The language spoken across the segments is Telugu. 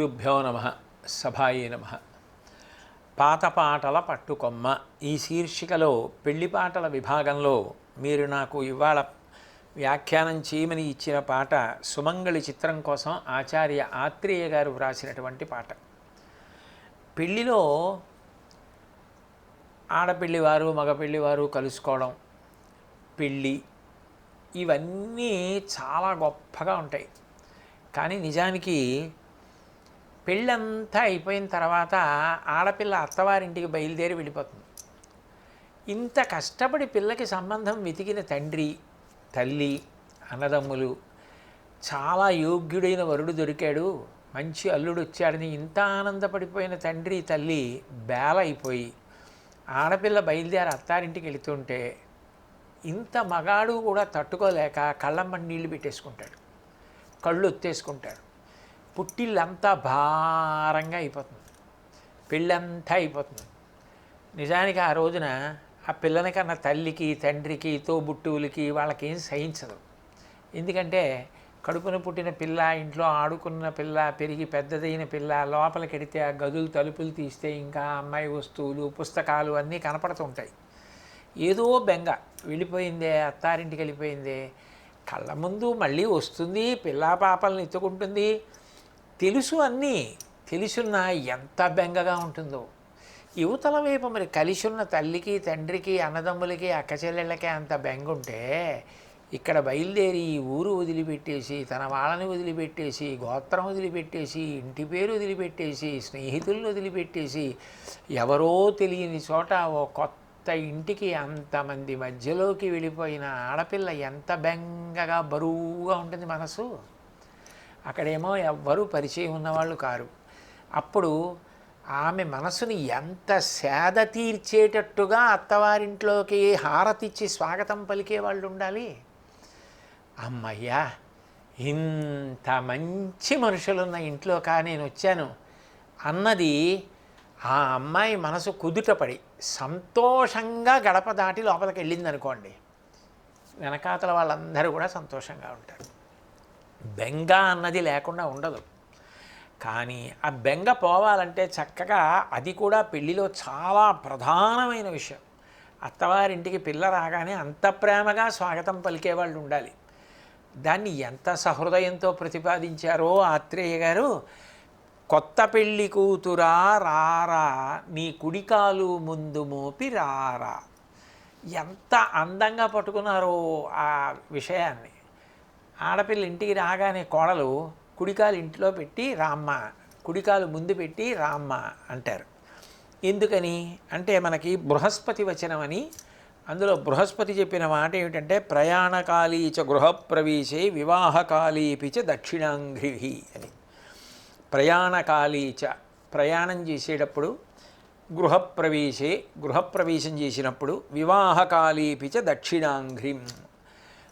గురుభ్యో నమ సభాయే నమ. పాత పాటల పట్టుకొమ్మ ఈ శీర్షికలో పెళ్ళి పాటల విభాగంలో మీరు నాకు ఇవాళ వ్యాఖ్యానం చేయమని ఇచ్చిన పాట సుమంగళి చిత్రం కోసం ఆచార్య ఆత్రేయ గారు వ్రాసినటువంటి పాట. పెళ్ళిలో ఆడపెళ్ళివారు మగపెళ్ళివారు కలుసుకోవడం పెళ్ళి ఇవన్నీ చాలా గొప్పగా ఉంటాయి. కానీ నిజానికి పెళ్ళంతా అయిపోయిన తర్వాత ఆడపిల్ల అత్తవారింటికి బయలుదేరి వెళ్ళిపోతుంది. ఇంత కష్టపడి పిల్లకి సంబంధం వెతికిన తండ్రి తల్లి అన్నదమ్ములు చాలా యోగ్యుడైన వరుడు దొరికాడు. మంచి అల్లుడు వచ్చాడని ఇంత ఆనందపడిపోయిన తండ్రి తల్లి బేల అయిపోయి ఆడపిల్ల బయలుదేరి అత్తారింటికి వెళుతుంటే ఇంత మగాడు కూడా తట్టుకోలేక కళ్ళమ్మ నీళ్ళు పెట్టేసుకుంటాడు. కళ్ళు ఒత్తేసుకుంటాడు. పుట్టిల్లంతా భారంగా అయిపోతుంది. పెళ్ళంతా అయిపోతుంది. నిజానికి ఆ రోజున ఆ పిల్లని కన్నా తల్లికి తండ్రికి తోబుట్టువులకి వాళ్ళకి ఏం సహించదు. ఎందుకంటే కడుపున పుట్టిన పిల్ల ఇంట్లో ఆడుకున్న పిల్ల పెరిగి పెద్దదైన పిల్ల లోపలికెడితే ఆ గదులు తలుపులు తీస్తే ఇంకా అమ్మాయి వస్తువులు పుస్తకాలు అన్నీ కనపడుతుంటాయి ఏదో బెంగ. వెళ్ళిపోయిందే అత్తారింటికి వెళ్ళిపోయిందే. కళ్ళ ముందు మళ్ళీ వస్తుంది పిల్లా పాపల్ని ఎత్తుకుంటుంది. తెలుసు అన్నీ. తెలుసున్న ఎంత బెంగగా ఉంటుందో. యువతల వైపు మరి కలిసి ఉన్న తల్లికి తండ్రికి అన్నదమ్ములకి అక్కచెల్లెళ్ళకి అంత బెంగ ఉంటే ఇక్కడ బయలుదేరి ఈ ఊరు వదిలిపెట్టేసి తన వాళ్ళని వదిలిపెట్టేసి గోత్రం వదిలిపెట్టేసి ఇంటి పేరు వదిలిపెట్టేసి స్నేహితులను వదిలిపెట్టేసి ఎవరో తెలియని చోట ఓ కొత్త ఇంటికి అంతమంది మధ్యలోకి వెళ్ళిపోయిన ఆడపిల్ల ఎంత బెంగగా బరువుగా ఉంటుంది మనసు. అక్కడేమో ఎవ్వరూ పరిచయం ఉన్నవాళ్ళు కారు. అప్పుడు ఆమె మనసుని ఎంత సేద తీర్చేటట్టుగా అత్తవారింట్లోకి హారతిచ్చి స్వాగతం పలికే వాళ్ళు ఉండాలి అమ్మయ్యా ఇంత మంచి మనుషులున్న ఇంట్లోకా నేను వచ్చాను అన్నది ఆ అమ్మాయి మనసు కుదుటపడి సంతోషంగా గడప దాటి లోపలికి వెళ్ళింది అనుకోండి వెనకాతల వాళ్ళందరూ కూడా సంతోషంగా ఉంటారు. బెంగ అన్నది లేకుండా ఉండదు. కానీ ఆ బెంగ పోవాలంటే చక్కగా అది కూడా పెళ్ళిలో చాలా ప్రధానమైన విషయం. అత్తవారింటికి పిల్ల రాగానే అంత ప్రేమగా స్వాగతం పలికే వాళ్ళు ఉండాలి. దాన్ని ఎంత సహృదయంతో ప్రతిపాదించారో ఆత్రేయ గారు కొత్త పెళ్ళి కూతురా రారా నీ కుడికాలు ముందు మోపి రారా. ఎంత అందంగా పట్టుకున్నారో ఆ విషయాన్ని. ఆడపిల్ల ఇంటికి రాగానే కోడలు కుడికాలు ఇంట్లో పెట్టి రామ్మ కుడికాలు ముందు పెట్టి రామ్మ అంటారు. ఎందుకని? అంటే మనకి బృహస్పతి వచనం అని అందులో బృహస్పతి చెప్పిన మాట ఏమిటంటే ప్రయాణకాళీ చ గృహప్రవేశే వివాహకాళీపి చ దక్షిణాంఘ్రిహి అని. ప్రయాణకాళీ చ ప్రయాణం చేసేటప్పుడు గృహప్రవేశే గృహప్రవేశం చేసినప్పుడు వివాహకాలీపి చ దక్షిణాంఘ్రిం.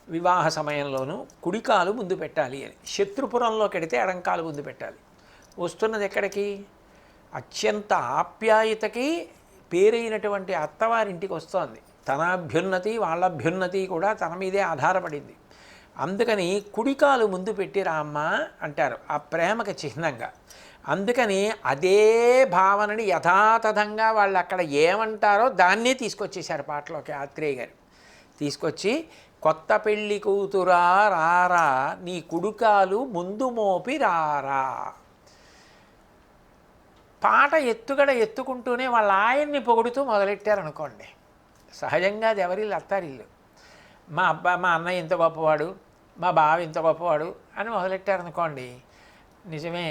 వివాహ సమయంలోనూ కుడికాలు ముందు పెట్టాలి అని. శత్రుపురంలోకి వెడితే ఎడంకాలు ముందు పెట్టాలి. వస్తున్నది ఎక్కడికి? అత్యంత ఆప్యాయతకి పేరైనటువంటి అత్తవారింటికి వస్తోంది. తన అభ్యున్నతి వాళ్ళ అభ్యున్నతి కూడా తన మీదే ఆధారపడింది. అందుకని కుడికాలు ముందు పెట్టి రామ్మ అంటారు ఆ ప్రేమకి చిహ్నంగా. అందుకని అదే భావనని యథాతథంగా వాళ్ళు అక్కడ ఏమంటారో దాన్నే తీసుకొచ్చేశారు పాటలోకి ఆత్రేయ గారు. తీసుకొచ్చి కొత్త పెళ్ళి కూతురా రారా నీ కుడుకాలు ముందు మోపి రారా. పాట ఎత్తుగడ ఎత్తుకుంటూనే వాళ్ళ ఆయన్ని పొగుడుతూ మొదలెట్టారనుకోండి. సహజంగా అది ఎవరిల్లు అత్తారిల్లు మా అబ్బా మా అన్నయ్య ఇంత గొప్పవాడు మా బావ ఇంత గొప్పవాడు అని మొదలెట్టారనుకోండి. నిజమే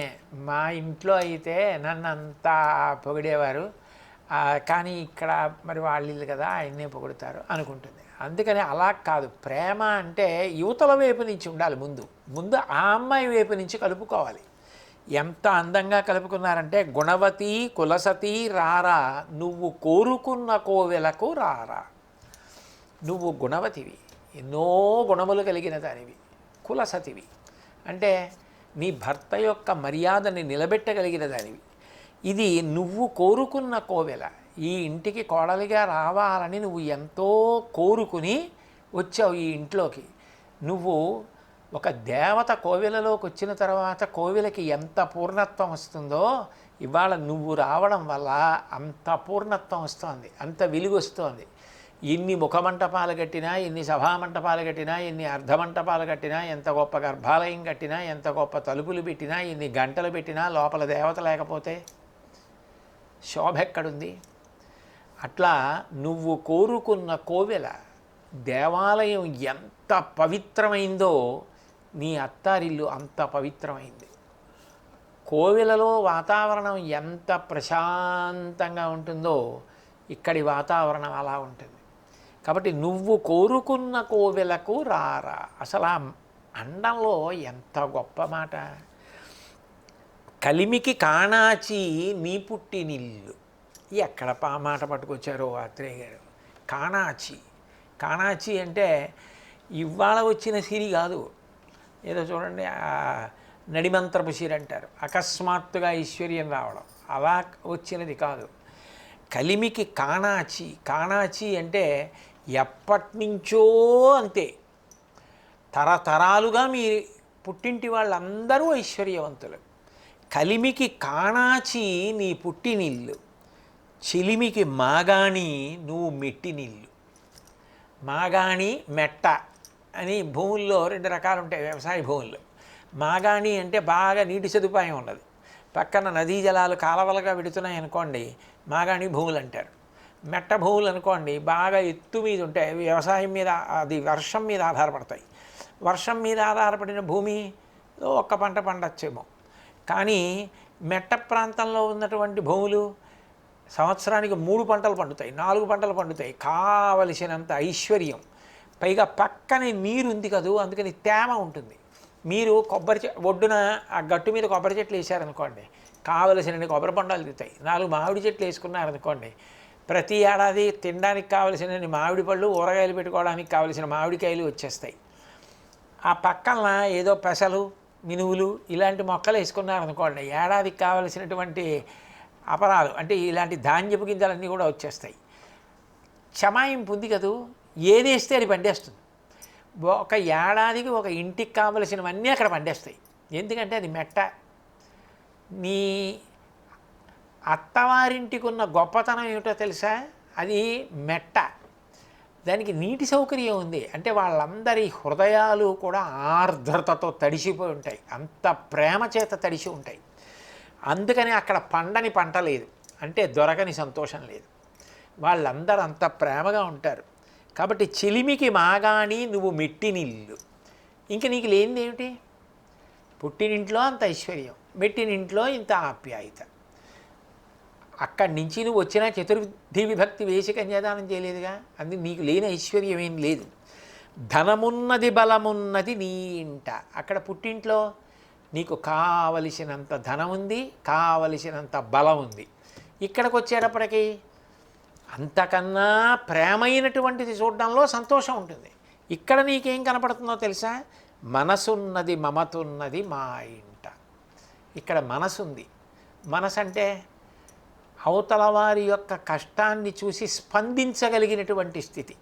మా ఇంట్లో అయితే నన్ను అంతా పొగిడేవారు కానీ ఇక్కడ మరి వాళ్ళ ఇల్లు కదా ఆయన్నే పొగుడుతారు అనుకుంటుంది. అందుకని అలా కాదు. ప్రేమ అంటే యువతల వైపు నుంచి ఉండాలి ముందు. ముందు ఆ అమ్మాయి వైపు నుంచి కలుపుకోవాలి. ఎంత అందంగా కలుపుకున్నారంటే గుణవతి కులసతి రారా నువ్వు కోరుకున్న కోవెలకు రారా. నువ్వు గుణవతివి. ఎన్నో గుణములు కలిగిన దానివి. కులసతివి. అంటే నీ భర్త యొక్క మర్యాదని నిలబెట్టగలిగిన దానివి. ఇది నువ్వు కోరుకున్న కోవెల. ఈ ఇంటికి కోడలిగా రావాలని నువ్వు ఎంతో కోరుకుని వచ్చావు ఈ ఇంట్లోకి. నువ్వు ఒక దేవత కోవిలలోకి వచ్చిన తర్వాత కోవిలకి ఎంత పూర్ణత్వం వస్తుందో ఇవాళ నువ్వు రావడం వల్ల అంత పూర్ణత్వం వస్తోంది అంత వెలుగు ఎన్ని ముఖమంటపాలు కట్టినా ఎన్ని సభామంటపాలు కట్టినా ఎన్ని అర్ధమంటపాలు కట్టినా ఎంత గొప్ప గర్భాలయం కట్టినా ఎంత గొప్ప తలుపులు పెట్టినా ఎన్ని గంటలు పెట్టినా లోపల దేవత లేకపోతే శోభ ఎక్కడుంది? అట్లా నువ్వు కోరుకున్న కోవెల దేవాలయం ఎంత పవిత్రమైందో నీ అత్తారిల్లు అంత పవిత్రమైంది. కోవెలలో వాతావరణం ఎంత ప్రశాంతంగా ఉంటుందో ఇక్కడి వాతావరణం అలా ఉంటుంది. కాబట్టి నువ్వు కోరుకున్న కోవెలకు రారా. అసలు ఆ అండంలో ఎంత గొప్ప మాట. కలిమికి కాణాచి నీ పుట్టినిల్లు. ఎక్కడ పా మాట పట్టుకొచ్చారో ఆత్రేయ గారు? కానాచి కానాచి అంటే ఇవాళ వచ్చిన సిరి కాదు. ఏదో చూడండి నడిమంత్రపు సిరి అంటారు. అకస్మాత్తుగా ఐశ్వర్యం రావడం. అలా వచ్చినది కాదు. కలిమికి కానాచి కానాచి అంటే ఎప్పటినుంచో అంతే. తరతరాలుగా మీ పుట్టింటి వాళ్ళందరూ ఐశ్వర్యవంతులు. కలిమికి కాణాచి నీ పుట్టినిల్లు. చిలిమికి మాగాణి నువ్వు మెట్టి నీళ్ళు. మాగాణి మెట్ట అని భూముల్లో రెండు రకాలు ఉంటాయి వ్యవసాయ భూముల్లో. మాగాణి అంటే బాగా నీటి సదుపాయం ఉన్నది. పక్కన నదీ జలాలు కాలవలుగా విడుతున్నాయి అనుకోండి మాగాణి భూములు అంటారు. మెట్ట భూములు అనుకోండి బాగా ఎత్తు మీద ఉంటాయి వ్యవసాయం మీద అది వర్షం మీద ఆధారపడతాయి. వర్షం మీద ఆధారపడిన భూమి ఒక్క పంట పండచ్చేమో. కానీ మెట్ట ప్రాంతంలో ఉన్నటువంటి భూములు సంవత్సరానికి మూడు పంటలు పండుతాయి నాలుగు పంటలు పండుతాయి. కావలసినంత ఐశ్వర్యం. పైగా పక్కనే నీరు ఉంది కదూ అందుకని తేమ ఉంటుంది. మీరు కొబ్బరి చె ఒడ్డున ఆ గట్టు మీద కొబ్బరి చెట్లు వేసారనుకోండి కావలసినన్ని కొబ్బరి పండాలు దిగుతాయి నాలుగు మామిడి చెట్లు వేసుకున్నారనుకోండి ప్రతి ఏడాది తినడానికి కావలసినన్ని మామిడి పళ్ళు ఊరగాయలు పెట్టుకోవడానికి కావలసిన మామిడికాయలు వచ్చేస్తాయి. ఆ పక్కన ఏదో పెసలు మినువులు ఇలాంటి మొక్కలు వేసుకున్నారనుకోండి ఏడాదికి కావలసినటువంటి అపరాలు అంటే ఇలాంటి ధాన్యపు గింజలన్నీ కూడా వచ్చేస్తాయి. చమాయింపు ఉంది కదూ? ఏది వేస్తే అది పండేస్తుంది. ఒక ఏడాదికి ఒక ఇంటికి కావలసినవన్నీ అక్కడ పండేస్తాయి. ఎందుకంటే అది మెట్ట. నీ అత్తవారింటికి ఉన్న గొప్పతనం ఏమిటో తెలుసా? అది మెట్ట. దానికి నీటి సౌకర్యం ఉంది. అంటే వాళ్ళందరి హృదయాలు కూడా ఆర్ద్రతతో తడిసిపోయి ఉంటాయి. అంత ప్రేమ చేత తడిసి ఉంటాయి. అందుకని అక్కడ పండని పంట లేదు. అంటే దొరకని సంతోషం లేదు. వాళ్ళందరూ అంత ప్రేమగా ఉంటారు. కాబట్టి చిలిమికి మాగాని నువ్వు మెట్టినిల్లు. ఇంక నీకు లేనిది ఏమిటి? పుట్టినింట్లో అంత ఐశ్వర్యం మెట్టినింట్లో ఇంత ఆప్యాయత. అక్కడి నుంచి నువ్వు వచ్చిన చతుర్థి విభక్తి వేసి కన్యాదానం చేయలేదుగా? అందుకు నీకు లేని ఐశ్వర్యం ఏం లేదు. ధనమున్నది బలమున్నది నీ ఇంట. అక్కడ పుట్టింట్లో నీకు కావలసినంత ధనం ఉంది కావలసినంత బలం ఉంది ఇక్కడికి వచ్చేటప్పటికి అంతకన్నా ప్రేమైనటువంటిది చూడడంలో సంతోషం ఉంటుంది. ఇక్కడ నీకేం కనపడుతుందో తెలుసా? మనసున్నది మమతున్నది మా ఇంట. ఇక్కడ మనసుంది. మనసు అంటే అవతల వారి యొక్క కష్టాన్ని చూసి స్పందించగలిగినటువంటి స్థితి.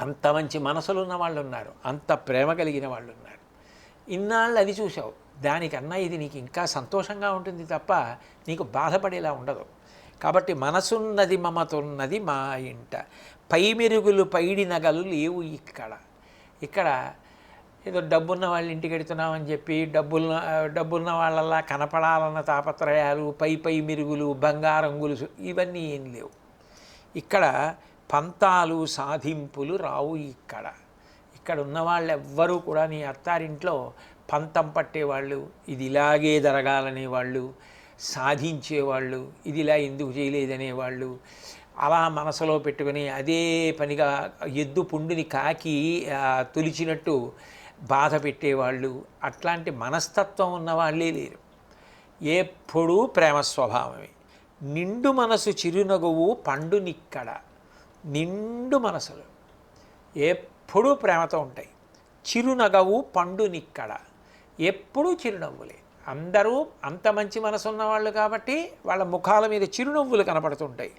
అంత మంచి మనసులు ఉన్న వాళ్ళు ఉన్నారు అంత ప్రేమ కలిగిన వాళ్ళు ఉన్నారు ఇన్నాళ్ళు అది చూసావు దానికన్నా ఇది నీకు ఇంకా సంతోషంగా ఉంటుంది తప్ప నీకు బాధపడేలా ఉండదు. కాబట్టి మనసున్నది మమతున్నది మా ఇంట. పై మెరుగులు పైడి నగలు లేవు ఇక్కడ. ఇక్కడ ఏదో డబ్బున్న వాళ్ళ ఇంటికి వెడుతున్నామని చెప్పి డబ్బున్న డబ్బున్న వాళ్ళలా కనపడాలన్న తాపత్రయాలు పై పై మెరుగులు బంగారం గులుసు ఇవన్నీ ఏం లేవు. ఇక్కడ పంతాలు సాధింపులు రావు ఇక్కడ. ఇక్కడ ఉన్న వాళ్ళు ఎవ్వరూ కూడా నీ అత్తారింట్లో పంతం పట్టేవాళ్ళు ఇది ఇలాగే జరగాలనే వాళ్ళు సాధించేవాళ్ళు ఇది ఇలా ఎందుకు చేయలేదనేవాళ్ళు అలా మనసులో పెట్టుకుని అదే పనిగా ఎద్దు పుండుని కాకి తొలిచినట్టు బాధ పెట్టేవాళ్ళు. అట్లాంటి మనస్తత్వం ఉన్న వాళ్ళే లేరు. ఎప్పుడూ ప్రేమ స్వభావమే. నిండు మనసు చిరునగువు పండునిక్కడ. నిండు మనసులు. ఎప్పుడూ ప్రేమతో ఉంటాయి. చిరునగవు పండునిక్కడ ఎప్పుడూ చిరునవ్వులే. అందరూ అంత మంచి మనసు ఉన్నవాళ్ళు కాబట్టి వాళ్ళ ముఖాల మీద చిరునవ్వులు కనపడుతుంటాయి.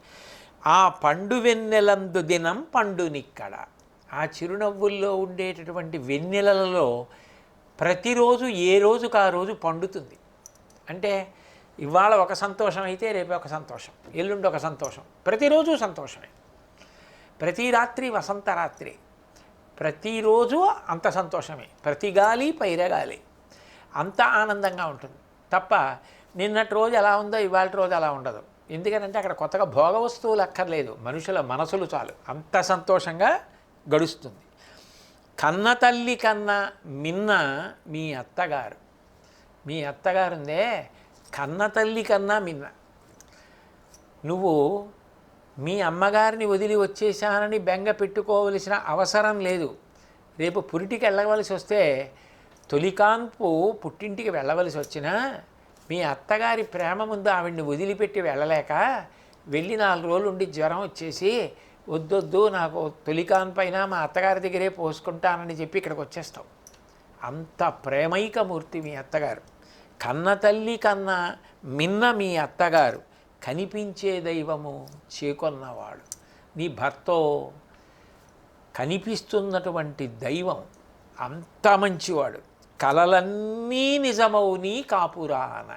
ఆ పండు వెన్నెలందు దినం పండునిక్కడ ఆ చిరునవ్వుల్లో ఉండేటటువంటి వెన్నెలలలో ప్రతిరోజు ఏ రోజుకు ఆ రోజు పండుతుంది? అంటే ఇవాళ ఒక సంతోషం అయితే రేపు ఒక సంతోషం. ఎల్లుండి ఒక సంతోషం. ప్రతిరోజు సంతోషమే. ప్రతి రాత్రి వసంత రాత్రి. ప్రతిరోజు అంత సంతోషమే. ప్రతి గాలి పైరగాలి అంత ఆనందంగా ఉంటుంది. తప్ప నిన్నటి రోజు ఎలా ఉందో ఇవాళ రోజు అలా ఉండదు. ఎందుకనంటే అక్కడ కొత్తగా భోగ వస్తువులు అక్కర్లేదు. మనుషుల మనసులు చాలు. అంత సంతోషంగా గడుస్తుంది. కన్న తల్లి కన్నా మిన్న మీ అత్తగారు. మీ అత్తగారుందే కన్న తల్లి కన్నా మిన్న నువ్వు మీ అమ్మగారిని వదిలి వచ్చేసానని బెంగ పెట్టుకోవలసిన అవసరం లేదు. రేపు పురిటికి వెళ్ళవలసి వస్తే తొలికాన్పు పుట్టింటికి వెళ్ళవలసి వచ్చినా మీ అత్తగారి ప్రేమ ముందు ఆవిడ్ని వదిలిపెట్టి వెళ్ళలేక వెళ్ళి నాలుగు రోజులు ఉండి జ్వరం వచ్చేసి వద్దొద్దు నాకు తొలికాన్ పైన మా అత్తగారి దగ్గరే పోసుకుంటానని చెప్పి ఇక్కడికి వచ్చేస్తాం. అంత ప్రేమైక మూర్తి మీ అత్తగారు. కన్న తల్లి కన్నా మిన్న మీ అత్తగారు. కనిపించే దైవము చేకొన్నవాడు. నీ భర్తో కనిపిస్తున్నటువంటి దైవం అంత మంచివాడు. కలలన్నీ నిజమవు నీ కాపురాన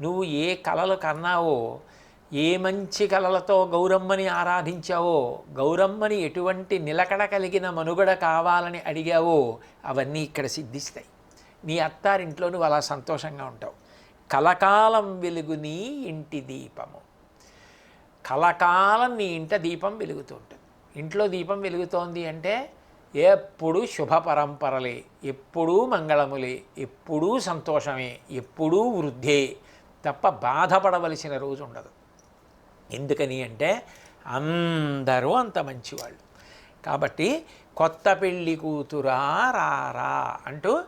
నువ్వు ఏ కలలు కన్నావో ఏ మంచి కలలతో గౌరమ్మని ఆరాధించావో గౌరమ్మని ఎటువంటి నిలకడ కలిగిన మనుగడ కావాలని అడిగావో అవన్నీ ఇక్కడ సిద్ధిస్తాయి. నీ అత్తారింట్లో నువ్వు అలా సంతోషంగా ఉంటావు. కలకాలం వెలుగు నీ ఇంటి దీపము. కలకాలం నీ ఇంట దీపం వెలుగుతూ ఉంటుంది ఇంట్లో దీపం వెలుగుతోంది అంటే ఎప్పుడూ శుభ పరంపరలే ఎప్పుడూ మంగళములే ఎప్పుడూ సంతోషమే ఎప్పుడూ వృద్ధే తప్ప బాధపడవలసిన రోజు ఉండదు. ఎందుకని అంటే అందరూ అంత మంచివాళ్ళు. కాబట్టి కొత్త పెళ్ళి కూతురా రారా అంటూ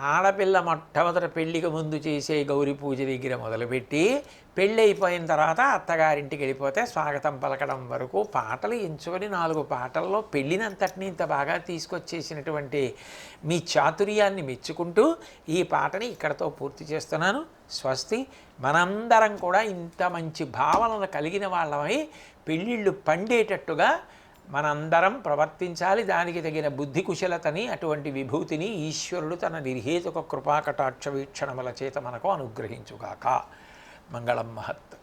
ఆడపిల్ల మొట్టమొదట పెళ్ళికి ముందు చేసే గౌరీ పూజ దగ్గర మొదలుపెట్టి పెళ్ళి అయిపోయిన తర్వాత అత్తగారింటికి వెళ్ళిపోతే స్వాగతం పలకడం వరకు పాటలు ఎంచుకొని నాలుగు పాటల్లో పెళ్ళినంతటిని ఇంత బాగా తీసుకొచ్చేసినటువంటి మీ చాతుర్యాన్ని మెచ్చుకుంటూ ఈ పాటని ఇక్కడతో పూర్తి చేస్తున్నాను. స్వస్తి మనందరం కూడా ఇంత మంచి భావనలు కలిగిన వాళ్ళమై పెళ్ళిళ్ళు పండేటట్టుగా మనందరం ప్రవర్తించాలి దానికి తగిన బుద్ధి కుశలతని అటువంటి విభూతిని ఈశ్వరుడు తన నిర్హేతుక కృపాకటాక్ష వీక్షణముల చేత మనకు అనుగ్రహించుగాక. మంగళం మహత్.